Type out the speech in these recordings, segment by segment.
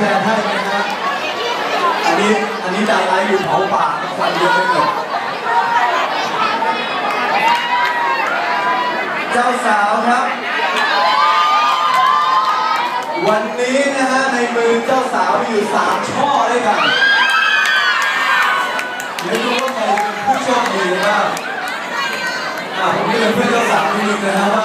แทนให้นะฮะอันนี้อันนี้ดาไลท์อยู่เผาป่าควันเยอะไปหมดเจ้าสาวครับ วันนี้นะฮะในมือเจ้าสาวอยู่สามช่อด้วยกันเดี๋ยวดูว่าใครเผู้โชคดีนะครับอผมจะเป็นเพื่อนเจ้าสาวนดนึงนะครับ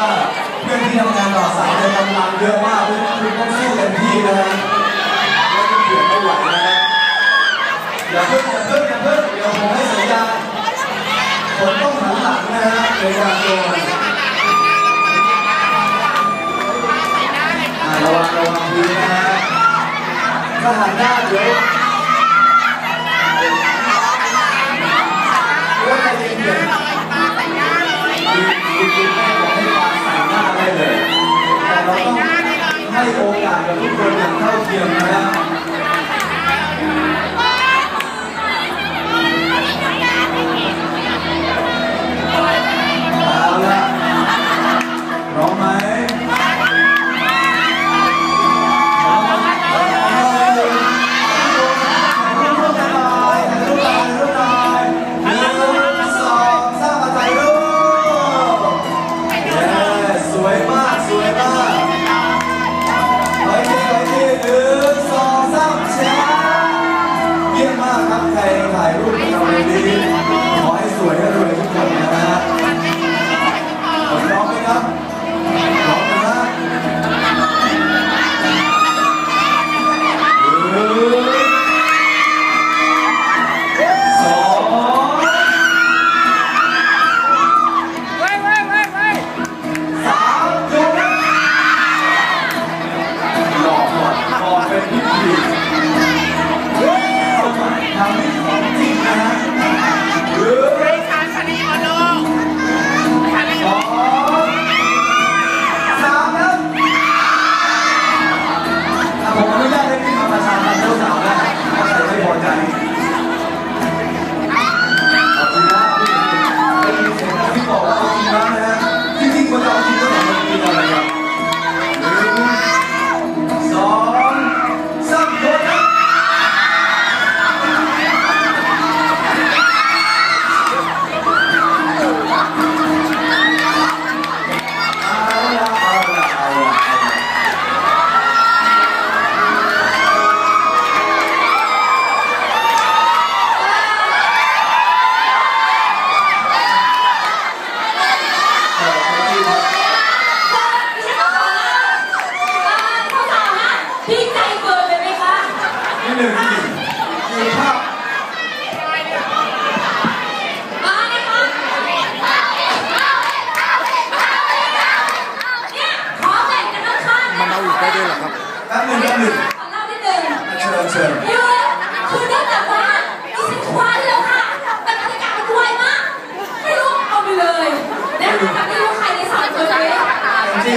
โอกาสกับทุกคนอย่างเท่าเทียมนะครับ お願いし。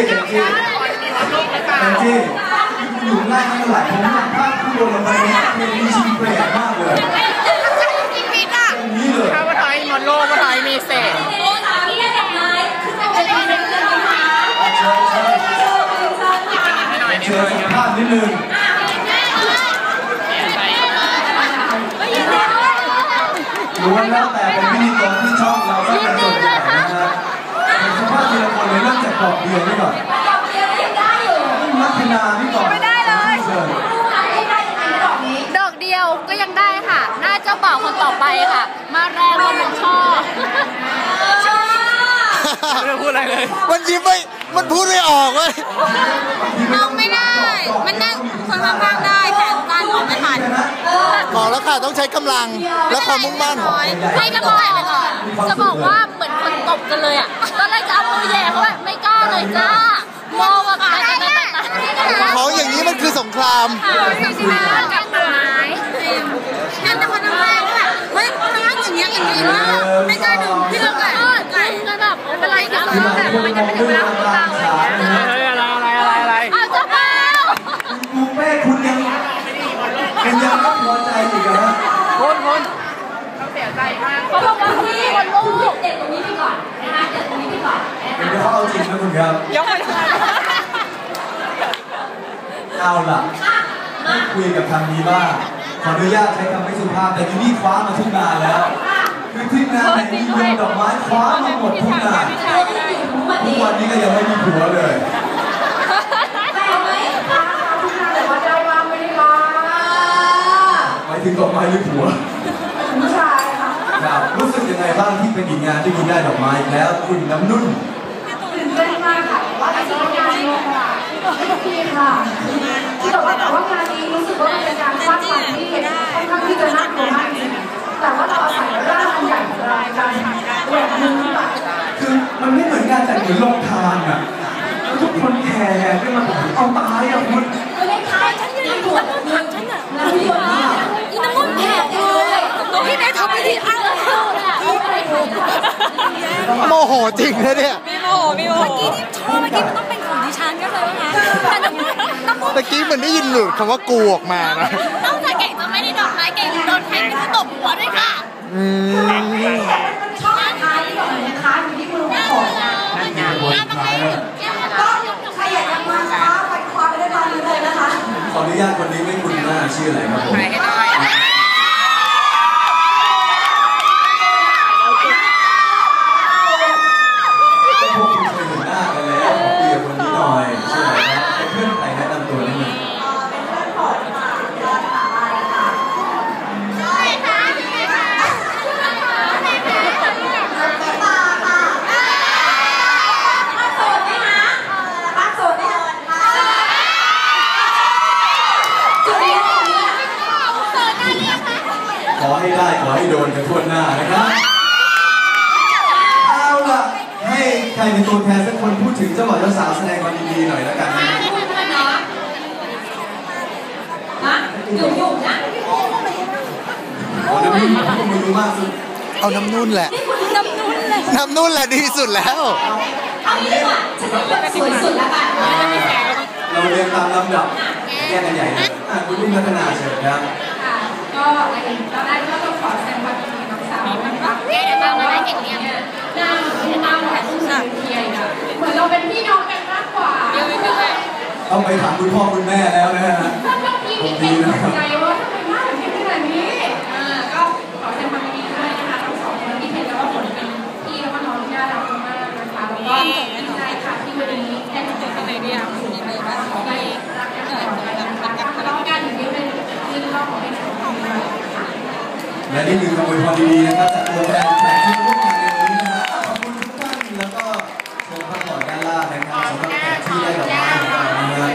แองจี้แองจอยู่หน้าข้างหลัผมยากภาพคู่ลงไปเนี่ยเพลงนี้ชิงเปรตมากเลยเพลงปลข้าวไทยมอนโลกไทยมีเศษเชิญสัมภาษณ์นิดนึงรู้ว่าแล้ว ดอกเดียวนี่ก่อนดอกเดียวยังได้อยู่มัทนานี่กอนไม่ได้เลยดอกเดียวก็ยังได้ค่ะน่าเจ้าบ่าคนต่อไปค่ะ มาแรงคนหนึ่งช่อช่อไม่พูดอะไรเลย มันยิ้มไม่ มันพูดไม่ออกเลยเอาไม่ได้ มันได้ ค่ะ ต้องใช้กำลังและความมุ่งมั่น ไม่จะบอกจะบอกว่าเหมือนคนตบกันเลยอะตอนแรกจะเอามือแย่เพราะว่ไม่กล้าเลยจ้ามองแบบอะไรอะของอย่างนี้มันคือสงคราม ไกลมากเขาบอกว่าพี่บนลูกเด็กตรงนี้ไปก่อนนะคะเด็กตรงนี้ไปก่อนนะคะเดี๋ยวเขาเอาจริงนะคุณครับยกไปเอาล่ะคุยกับทางนี้บ้างขออนุญาตใช้คำไม่สุภาพแต่ยูนี่คว้ามาทุกนาแล้วคือที่นาในไหนมีโยนดอกไม้คว้ามาหมดทุกนาทุกวันนี้ก็ยังไม่มีผัวเลยหมายถึงดอกไม้หรือผัว ยังไงบ้างที่เป็นอีกงานที่คุณได้ดอกไม้อีกแล้ว คุณน้ำนุ่นตื่นเต้นมากค่ะว่าอาชีพงานนี้ค่ะพี่ค่ะที่บอกว่าแต่ว่างานนี้รู้สึกว่ามันเป็นการฟาดฟันที่ค่อนข้างที่จะน่ากลัวมากจริงแต่ว่าเราอาศัยร่างอันใหญ่ของเราการแหวกมือขึ้นไปคือมันไม่เหมือนการแต่งเหมือนลงทานอะแล้วทุกคนแห่ขึ้นมาเอาตายอะคุณก็ได้ทายฉันยังตรวจเงินฉันอะแล้วพี่คนนี้อีน้ำมันแผลเลยตัวพี่แม่ทำไปที่อ้าวเอาอะไรเลย โมโหจริงนะเนี่ย มีโมมีโมเมื่อกี้ที่โชว์เมื่อกี้มันต้องเป็นของดิฉันก็เลยว่าไงแต่น้ำมันน้ำมันเมื่อกี้เหมันได้ยินหลุดคำว่ากูออกมานะนอกจากเก่งจะไม่ได้ดอกไม้เก่งโดนแทงก็ตบหัวด้วยค่ะอืมชอบท้ายที่แบบนะคะอยู่ที่มือของผมนะนี่คือวันสุดท้ายแล้วก็ใครอยากจะมาคว้าไปคว้าไปได้ตอนนี้เลยนะคะขออนุญาตคนนี้ไม่คุ้นหน้าชื่ออะไรครับผมก็พวกคุณเคยเห็นหน้ากันแล้วขอคุยกับคนนี้หน่อยชื่ออะไรครับเป็นเพื่อนใครแนะนำตัวนิดนึง เป็นเพื่อนของมาเดินหาอะไรค่ะ บ้านโสดไหมคะบ้านโสดไหมคะจุดนี้จุดนี้ ข อให้ได้ขอให้โดนกันทั่วหน้านะครับ เอาล่ะ ให้ใครเป็นตัวแทนสักคนพูดถึงเจ้าบ่าวเจ้าสาวแสดงความยินดีหน่อยแล้วกันนะฮะยุ่งยุ่งนะขอน้ำนุ่นขอน้ำนุ่นมากสุดเอาน้ำนุ่นแหละนี่คุณน้ำนุ่นเลยน้ำนุ่นแหละดีสุดแล้ว เอางี้ดีกว่าฉันจะเลือกสวยสุดแล้วกันเราเรียนตามลำดับแยกกันใหญ่เลยอะคุณนุ่นพัฒนาเชิญครับค่ะก็อะไรตอนแรกก็ต้ เก่งเรียนหน้าเหมือนาแต่ต้องใส่เทียนเหมือนเราเป็นพี่น้องกันมากกว่าเยวไปดูเลยต้องไปถามคุณพ่อคุณแม่แล้วนะฮะถ้าถ้าพี่มีเป็นหัวใจว่าทำไมหน้าแบบนี้ขนาดนี้อ่าก็ขอแสดงความยินดีด้วยนะคะทั้งสองคนที่เห็นแล้วว่าผลเป็นพี่แล้วก็น้องที่น่ารักมากนะคะแล้วก็ดีใจค่ะที่วันนี้ได้มาเจอกันในเรียนที่รักกันต่อไปนะคะทะเลาะกันอย่างนี้เป็นเรื่องรอบของเป็นของเราค่ะและนี่คือคำอวยพรดีๆนะครับจากตัวแทน เชิญพักผ่อนด้านล่างนะครับสำหรับแขกที่ได้ดอกไม้ของเรานะฮะ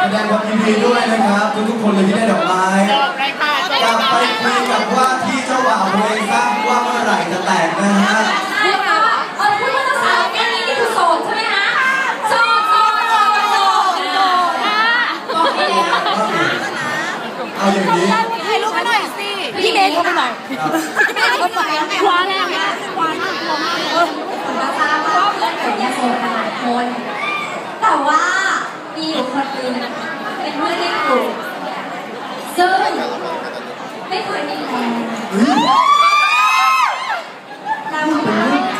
แสดงความยินดีด้วยนะครับ ทุกๆคนเลยที่ได้ดอกไม้กลับไปคุยกับว่าที่เจ้าบ่าวตัวเองครับว่าเมื่อไหร่จะแต่งนะฮะใช่ค่ะเออพูดว่าเจ้าสาวแค่นี้นี่คือโสดใช่ไหมคะโสดโสดโสดโสดโสดค่ะบอกได้แล้ว นมาหลายคน แต่ว่ามีอยู่คนหนึงเป็นเพื่อนในกลุ่มซึ่งไม่เคยมีแฟนเรา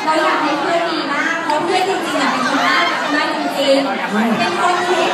เราอยากให้เพื่อนดีมากเพราะเพื่อนจริงๆอะเป็นคนน่ารักมากจริงๆเป็นคนที่